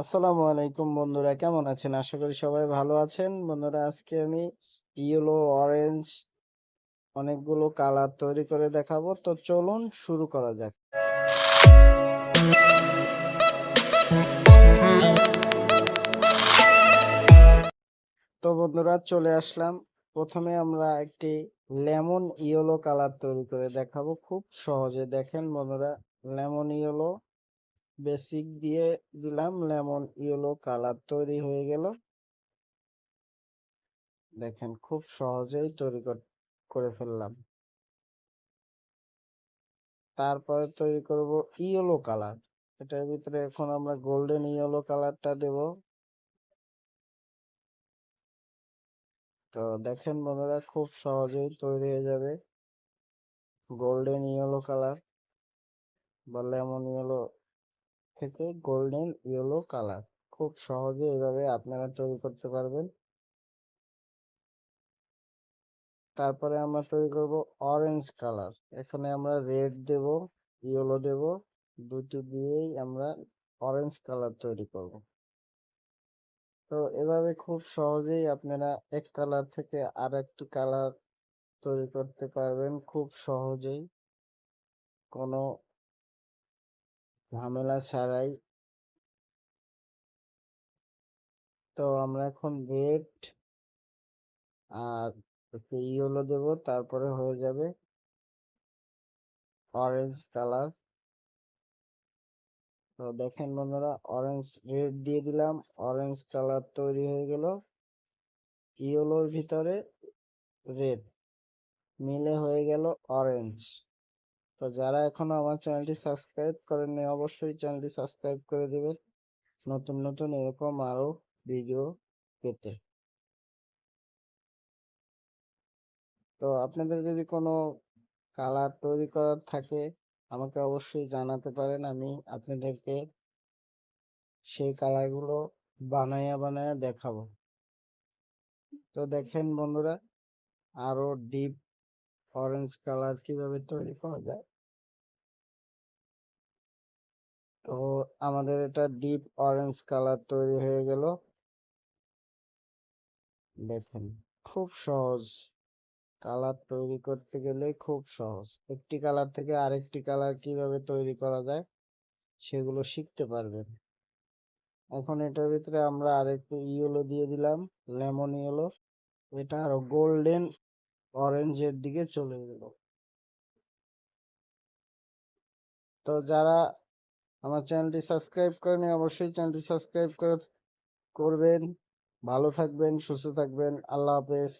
আসসালামু আলাইকুম বন্ধুরা, কেমন আছেন? আশা করি সবাই ভালো আছেন। বন্ধুরা, আজকে আমি ইয়েলো অরেঞ্জ অনেকগুলো কালার তৈরি করে দেখাবো। তো চলুন শুরু করা যাক। তো বন্ধুরা, চলে আসলাম। প্রথমে আমরা একটি লেমন ইয়েলো কালার তৈরি করে দেখাবো। খুব সহজে দেখেন বন্ধুরা লেমন ইয়েলো বেসিক দিয়ে দিলাম লেমন ইয়েলো কালার তৈরি হয়ে গেল। দেখেন, খুব সহজেই তৈরি কর- ফেললাম। তারপরে তৈরি করব ইয়েলো কালার এটার ভিতরে এখন আমরা গোল্ডেন ইয়েলো কালারটা দেব। তো দেখেন বন্ধুরা, খুব সহজেই তৈরি হয়ে যাবে গোল্ডেন ইয়েলো কালার বা লেমন ইয়েলো থেকে গোল্ডেন ইয়েলো কালার খুব সহজে এভাবে আপনারা তৈরি করতে পারবেন। তারপরে আমরা তৈরি করব অরেঞ্জ কালার এখানে আমরা রেড দেব ইয়েলো দেব। দুটো দিয়েই আমরা অরেঞ্জ কালার তৈরি করব। তো এভাবে খুব সহজেই আপনারা এক কালার থেকে আর একটি কালার তৈরি করতে পারবেন। খুব সহজেই কোনো ঝামেলা ছাড়াই তো আমরা এখন রেড আর একটু ইয়েলো দেব, তারপরে হয়ে যাবে অরেঞ্জ কালার তো দেখেন বন্ধুরা অরেঞ্জ রেড দিয়ে দিলাম অরেঞ্জ কালার তৈরি হয়ে গেল। ইয়েলোর ভিতরে রেড মিলে হয়ে গেল অরেঞ্জ তো যারা এখনও আমার চ্যানেলটি সাবস্ক্রাইব করেননি, অবশ্যই চ্যানেলটি সাবস্ক্রাইব করে দেবেন। নতুন নতুন এরকম আরও ভিডিও পেতে। তো আপনাদের যদি কোনো কালার তৈরি করার থাকে, আমাকে অবশ্যই জানাতে পারেন। আমি আপনাদেরকে সেই কালারগুলো বানায়া বানায়া দেখাবো। তো দেখেন বন্ধুরা, আরও ডিপ অরেঞ্জ কালার কীভাবে তৈরি করা যায়? তো আমাদের এটা ডিপ অরেঞ্জ কালার তৈরি হয়ে গেল। দেখেন, খুব সহজ। কালার তৈরি করতে গেলে খুব সহজ। একটি কালার থেকে আরেকটি কালার কীভাবে তৈরি করা যায়, সেগুলো শিখতে পারবেন। এখন এটার ভিতরে আমরা আরেকটু ইয়েলো দিয়ে দিলাম লেমন ইয়েলো এটা আরও গোল্ডেন অরেঞ্জের দিকে চলে গেল। তো যারা আমার চ্যানেলটি সাবস্ক্রাইব করেনি অবশ্যই চ্যানেলটি সাবস্ক্রাইব করে, করবেন। ভালো থাকবেন, সুস্থ থাকবেন। আল্লাহ হাফেজ।